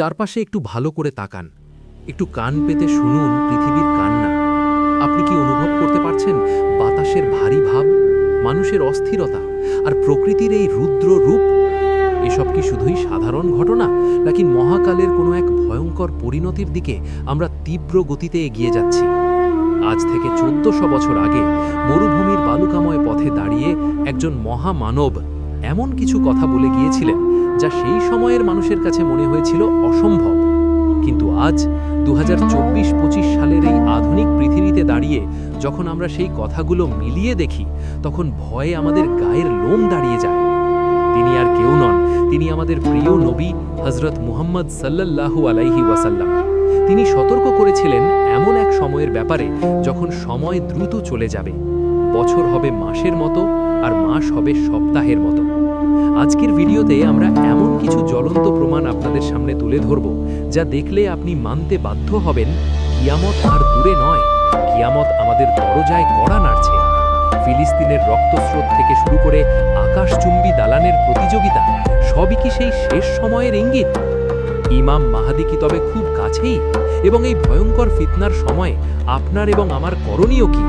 চারপাশে একটু ভালো করে তাকান। একটু কান পেতে শুনুন পৃথিবীর কান্না। আপনি কি অনুভব করতে পারছেন বাতাসের ভারী ভাব, মানুষের অস্থিরতা আর প্রকৃতির এই রুদ্র রূপ? এসব কি শুধুই সাধারণ ঘটনা, নাকি মহাকালের কোনো এক ভয়ঙ্কর পরিণতির দিকে আমরা তীব্র গতিতে এগিয়ে যাচ্ছি? আজ থেকে চোদ্দশো বছর আগে মরুভূমির বালুকাময় পথে দাঁড়িয়ে একজন মহামানব এমন কিছু কথা বলে গিয়েছিলেন। যা সেই সময়ের মানুষের কাছে মনে হয়েছিল অসম্ভব। কিন্তু আজ দু হাজার সালের এই আধুনিক পৃথিবীতে দাঁড়িয়ে যখন আমরা সেই কথাগুলো মিলিয়ে দেখি, তখন ভয়ে আমাদের গায়ের লোম দাঁড়িয়ে যায়। তিনি আর কেউ নন, তিনি আমাদের প্রিয় নবী হজরত মুহাম্মদ সাল্লাল্লাহু আলাইহি ওয়াসাল্লাম। তিনি সতর্ক করেছিলেন এমন এক সময়ের ব্যাপারে যখন সময় দ্রুত চলে যাবে। বছর হবে মাসের মতো আর মাস হবে সপ্তাহের মতো। আজকের ভিডিওতে আমরা এমন কিছু জ্বলন্ত প্রমাণ আপনাদের সামনে তুলে ধরব, যা দেখলে আপনি মানতে বাধ্য হবেন, কিয়ামত আর দূরে নয়, কিয়ামত আমাদের দরজায় কড়া নাড়ছে। ফিলিস্তিনের রক্তস্রোত থেকে শুরু করে আকাশচুম্বী দালানের প্রতিযোগিতা, সবই কি সেই শেষ সময়ের ইঙ্গিত? ইমাম মাহাদি কি তবে খুব কাছেই? এবং এই ভয়ঙ্কর ফিতনার সময় আপনার এবং আমার করণীয় কি?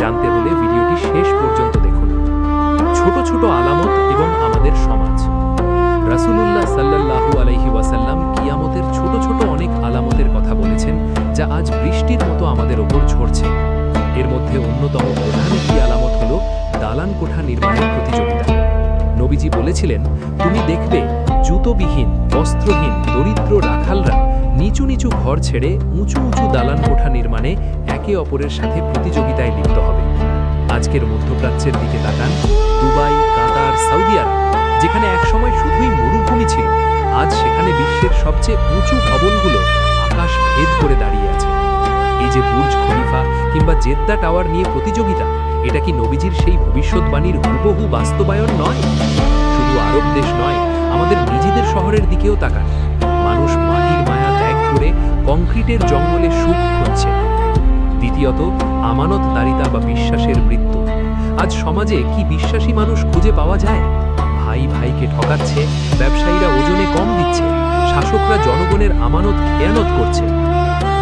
জানতে হলে ভিডিওটি শেষ দেখুন ছোট ছোট আলামত এবং আমাদের সমাজ। রাসূলুল্লাহ সাল্লাল্লাহু আলাইহি ওয়াসাল্লাম কিয়ামতের ছোট ছোট অনেক আলামতের কথা বলেছেন, যা আজ বৃষ্টির মতো আমাদের ওপর ঝরছে। এর মধ্যে অন্যতম প্রধান একটি আলামত হল দালান কোঠা নির্মাণের প্রতিযোগিতা। নবীজি বলেছিলেন, তুমি দেখবে জুতোবিহীন, বস্ত্রহীন, দরিদ্র রাখালরা নিচু নিচু ঘর ছেড়ে উঁচু উঁচু দালান কোঠা নির্মাণে একে অপরের সাথে প্রতিযোগিতায় লিপ্ত হবে। আজকের মধ্যপ্রাচ্যের দিকে তাকান, দুবাই, কাতার, সৌদি আরব, যেখানে একসময় শুধুই মরুভূমি ছিল, আজ সেখানে বিশ্বের সবচেয়ে উঁচু ভবনগুলো আকাশ ভেদ করে দাঁড়িয়ে আছে। এই যে বুর্জ খলিফা কিংবা জেদ্দা টাওয়ার নিয়ে প্রতিযোগিতা, এটা কি নবীজির সেই ভবিষ্যৎবাণীর হুবহু বাস্তবায়ন নয়? শুধু আরব দেশ নয়, আমাদের নিজেদের শহরের দিকেও তাকান। মানুষ মাটির মায়া ত্যাগ করে কংক্রিটের জঙ্গলে সুখ খুঁজছে। দ্বিতীয়ত আমানতদারিতা বা বিশ্বাসের মৃত্যু। আজ সমাজে কি বিশ্বাসী মানুষ খুঁজে পাওয়া যায়? ভাই ভাইকে ঠকাচ্ছে, ব্যবসায়ীরা ওজনে কম দিচ্ছে, শাসকরা জনগণের আমানত খেয়ানত করছে।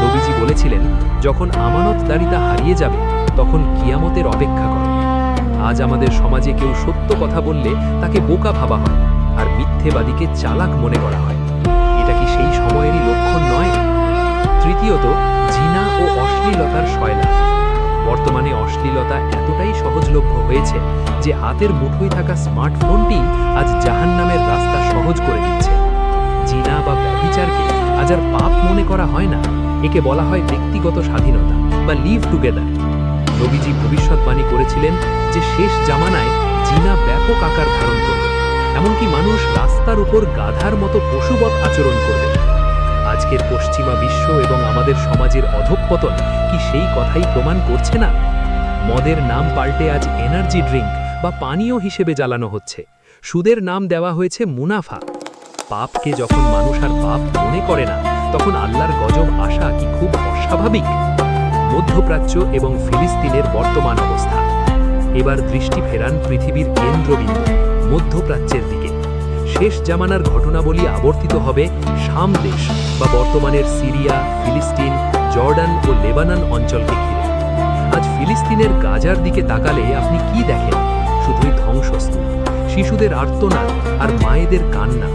রবিজি বলেছিলেন, যখন আমানতদারিতা হারিয়ে যাবে, তখন কিয়ামতের অপেক্ষা করে। আজ আমাদের সমাজে কেউ সত্য কথা বললে তাকে বোকা ভাবা হয়, আর মিথ্যেবাদীকে চালাক মনে করা হয়। এটা কি সেই সময়েরই লক্ষণ নয়? তৃতীয়ত অশ্লীলতার শয়লা বর্তমানে অশ্লীলতা এতটাই সহজলভ্য হয়েছে যে হাতের মুঠোয় থাকা স্মার্টফোনটি আজ জাহান্নামের রাস্তা সহজ করে দিচ্ছে। জিনা বা ব্যভিচারকে আজ আর পাপ মনে করা হয় না। একে বলা হয় ব্যক্তিগত স্বাধীনতা বা লিভ টুগেদার। রবিজি ভবিষ্যৎবাণী করেছিলেন যে শেষ জামানায় জিনা ব্যাপক আকার ধারণ করবে। এমনকি মানুষ রাস্তার উপর গাধার মতো পশুবৎ আচরণ করবে। আজকের পশ্চিমা বিশ্ব এবং আমাদের সমাজের অধঃপতন কি সেই কথাই প্রমাণ করছে না? মদের নাম পাল্টে আজ এনার্জি ড্রিঙ্ক বা পানীয় হিসেবে জ্বালানো হচ্ছে। সুদের নাম দেওয়া হয়েছে মুনাফা। পাপকে যখন মানুষ আর পাপ মনে করে না, তখন আল্লাহর গজব আসা কি খুব অস্বাভাবিক? মধ্যপ্রাচ্য এবং ফিলিস্তিনের বর্তমান অবস্থা। এবার দৃষ্টি ফেরান পৃথিবীর কেন্দ্রবিন্দু, মধ্যপ্রাচ্যের দিকে। শেষ জামানার ঘটনাবলী আবর্তিত হবে শাম দেশ বা বর্তমানের সিরিয়া, ফিলিস্তিন, জর্ডান ও লেবানন অঞ্চলকে ঘিরে। আজ ফিলিস্তিনের গাজার দিকে তাকালে আপনি কি দেখেন? শুধুই ধ্বংসস্তূপ, শিশুদের আর্তনাদ আর মায়েদের কান্না।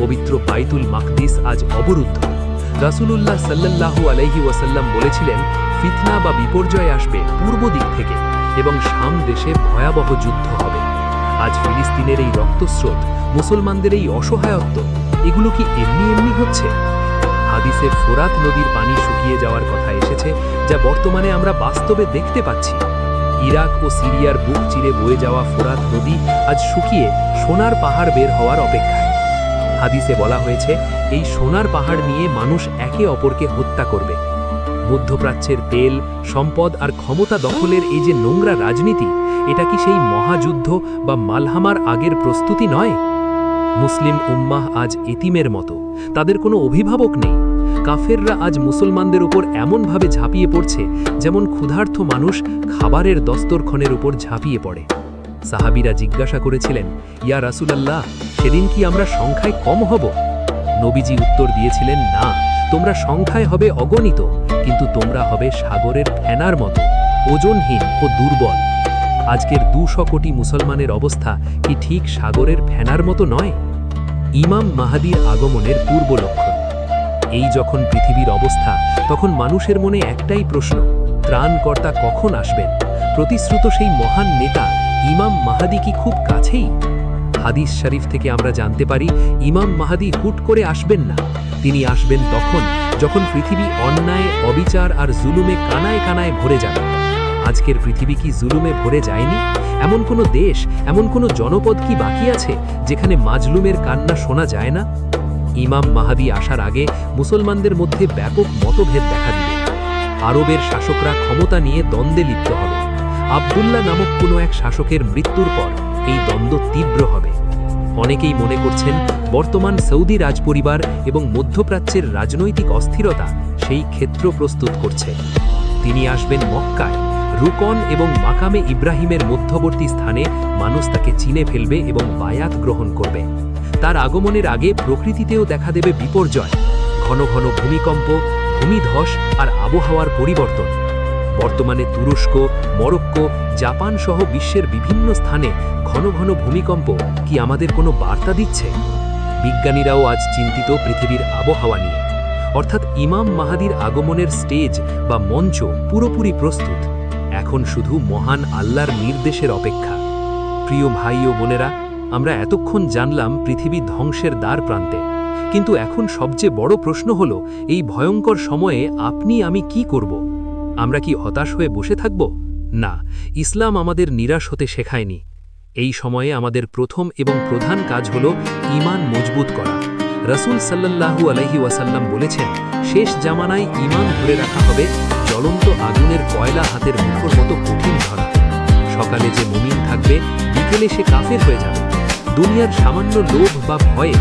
পবিত্র বাইতুল মাকদিস আজ অবরুদ্ধ। রাসূলুল্লাহ সাল্লাল্লাহু আলাইহি ওয়াসাল্লাম বলেছিলেন, ফিতনা বা বিপর্যয় আসবে পূর্ব দিক থেকে এবং শাম দেশে ভয়াবহ যুদ্ধ হবে। আজ ফিলিস্তিনের এই রক্তস্রোত মুসলমানদের এই অসহায়ত্ব, এগুলো কি এমনি এমনি হচ্ছে? হাদিসে ফোরাত নদীর পানি শুকিয়ে যাওয়ার কথা এসেছে, যা বর্তমানে আমরা বাস্তবে দেখতে পাচ্ছি। ইরাক ও সিরিয়ার বুক চিরে বয়ে যাওয়া ফোরাত নদী আজ শুকিয়ে সোনার পাহাড় বের হওয়ার অপেক্ষায়। হাদিসে বলা হয়েছে, এই সোনার পাহাড় নিয়ে মানুষ একে অপরকে হত্যা করবে। মধ্যপ্রাচ্যের তেল, সম্পদ আর ক্ষমতা দখলের এই যে নোংরা রাজনীতি, এটা কি সেই মহাযুদ্ধ বা মালহামার আগের প্রস্তুতি নয়? মুসলিম উম্মাহ আজ এতিমের মতো। তাদের কোনো অভিভাবক নেই। কাফেররা আজ মুসলমানদের উপর এমনভাবে ঝাঁপিয়ে পড়ছে, যেমন ক্ষুধার্থ মানুষ খাবারের দস্তরক্ষণের উপর ঝাঁপিয়ে পড়ে। সাহাবিরা জিজ্ঞাসা করেছিলেন, ইয়া রাসূলাল্লাহ, সেদিন কি আমরা সংখ্যায় কম হব? নবীজি উত্তর দিয়েছিলেন, না, তোমরা সংখ্যায় হবে অগণিত, কিন্তু তোমরা হবে সাগরের ফেনার মতো, ওজনহীন ও দুর্বল। আজকের দুশো কোটি মুসলমানের অবস্থা কি ঠিক সাগরের ফেনার মতো নয়? ইমাম মাহাদির আগমনের পূর্ব লক্ষণ। এই যখন পৃথিবীর অবস্থা, তখন মানুষের মনে একটাই প্রশ্ন, ত্রাণকর্তা কখন আসবেন? প্রতিশ্রুত সেই মহান নেতা ইমাম মাহাদি কি খুব কাছেই? হাদিস শরীফ থেকে আমরা জানতে পারি, ইমাম মাহাদি হুট করে আসবেন না। তিনি আসবেন তখন, যখন পৃথিবী অন্যায়, অবিচার আর জুলুমে কানায় কানায় ভরে যাবে। আজকের পৃথিবী কি জুলুমে ভরে যায়নি? এমন কোনো দেশ, এমন কোনো জনপদ কি বাকি আছে, যেখানে মাজলুমের কান্না শোনা যায় না? ইমাম মাহাদি আসার আগে মুসলমানদের মধ্যে ব্যাপক মতভেদ দেখা দিবে। আরবের শাসকরা ক্ষমতা নিয়ে দ্বন্দ্বে লিপ্ত হবে। আবদুল্লাহ নামক কোনো এক শাসকের মৃত্যুর পর এই দ্বন্দ্ব তীব্র হবে। অনেকেই মনে করছেন, বর্তমান সৌদি রাজপরিবার এবং মধ্যপ্রাচ্যের রাজনৈতিক অস্থিরতা সেই ক্ষেত্র প্রস্তুত করছে। তিনি আসবেন মক্কায়। রুকন এবং মাকামে ইব্রাহিমের মধ্যবর্তী স্থানে মানুষ তাকে চিনে ফেলবে এবং বায়াত গ্রহণ করবে। তার আগমনের আগে প্রকৃতিতেও দেখা দেবে বিপর্যয়, ঘন ঘন ভূমিকম্প, ভূমিধস আর আবহাওয়ার পরিবর্তন। বর্তমানে তুরস্ক, মরক্কো, জাপান সহ বিশ্বের বিভিন্ন স্থানে ঘন ঘন ভূমিকম্প কি আমাদের কোনো বার্তা দিচ্ছে? বিজ্ঞানীরাও আজ চিন্তিত পৃথিবীর আবহাওয়া নিয়ে। অর্থাৎ ইমাম মাহাদির আগমনের স্টেজ বা মঞ্চ পুরোপুরি প্রস্তুত। এখন শুধু মহান আল্লাহর নির্দেশের অপেক্ষা। প্রিয় ভাই ও বোনেরা, আমরা এতক্ষণ জানলাম পৃথিবী ধ্বংসের দ্বার প্রান্তে। কিন্তু এখন সবচেয়ে বড় প্রশ্ন হল, এই ভয়ঙ্কর সময়ে আপনি আমি কি করব? আমরা কি হতাশ হয়ে বসে থাকব? না, ইসলাম আমাদের নিরাশ হতে শেখায়নি। এই সময়ে আমাদের প্রথম এবং প্রধান কাজ হল ইমান মজবুত করা। রসুল সাল্লাল্লাহু আলহি ওয়াসাল্লাম বলেছেন, শেষ জামানায় ইমান ধরে রাখা হবে জ্বলন্ত আগুনের কয়লা হাতের মুখর মতো কঠিন ধরা। সকালে যে মুমিন থাকবে, বিকেলে সে কাফের হয়ে যাবে। দুনিয়ার সামান্য লোভ বা ভয়ে,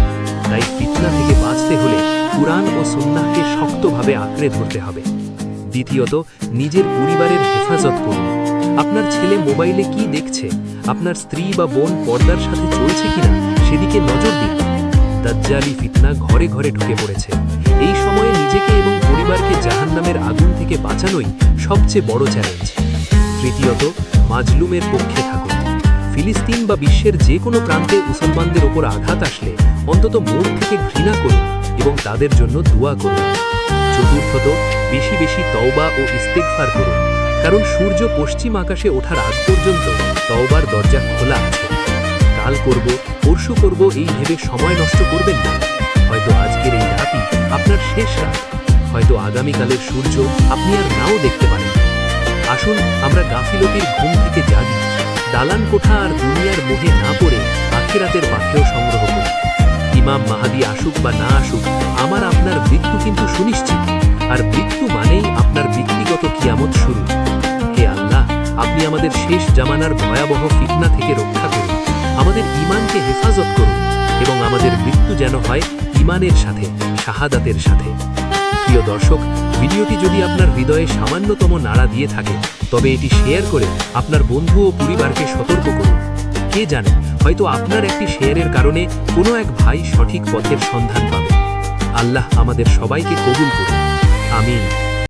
তাই ফিতনা থেকে বাঁচতে হলে কুরআন ও সুন্নাহকে শক্তভাবে আঁকড়ে ধরতে হবে। দ্বিতীয়ত, নিজের পরিবারের হেফাজত করুন। আপনার ছেলে মোবাইলে কি দেখছে? আপনার স্ত্রী বা বোন পর্দার সাথে চলছে কিনা? সেদিকে নজর দিন। দাজ্জালি ফিতনা ঘরে ঘরে ঢুকে পড়েছে। নিজেকে এবং পরিবারকে জাহান্নামের আগুন থেকে বাঁচানোই সবচেয়ে বড় চ্যালেঞ্জ তৃতীয়ত, মাজলুমের পক্ষে থাকুন। ফিলিস্তিন বা বিশ্বের যে কোনো প্রান্তে মুসলমানদের ওপর আঘাত আসলে অন্তত মন থেকে ঘৃণা করুন এবং তাদের জন্য দোয়া করুন। চতুর্থত, বেশি বেশি তওবা ও ইস্তেকফার করুন। কারণ সূর্য পশ্চিম আকাশে ওঠার আগ পর্যন্ত তওবার দরজা খোলা আছে। কাল করব, পরশু করব এই ভেবে সময় নষ্ট করবেন না। শেষ রাত। হয়তো আগামীকালের সূর্য আপনি আর নাও দেখতে পারেন। আসুন, আমরা গাফিলতির ঘুম থেকে জাগি। দালান কোঠা আর দুনিয়ার মোহে না পড়ে আখিরাতের পাথেও সংগ্রহ করি। ইমাম মাহাদি আসুক বা না আসুক, আমার আপনার মৃত্যু কিন্তু সুনিশ্চিত। আর মৃত্যু মানেই আপনার ব্যক্তিগত কিয়ামত শুরু। হে আল্লাহ, আপনি আমাদের শেষ জামানার ভয়াবহ ফিতনা থেকে রক্ষা করুন। আমাদের ইমানকে হেফাজত করুন এবং আমাদের মৃত্যু যেন হয় ইমানের সাথে, শাহাদাতের সাথে। প্রিয় দর্শক, ভিডিওটি যদি আপনার হৃদয়ে সামান্যতম নাড়া দিয়ে থাকে, তবে এটি শেয়ার করে আপনার বন্ধু ও পরিবারকে সতর্ক করুন। কে জানে, হয়তো আপনার একটি শেয়ারের কারণে কোনো এক ভাই সঠিক পথের সন্ধান পাবে আল্লাহ আমাদের সবাইকে কবুল করুন। আমিন।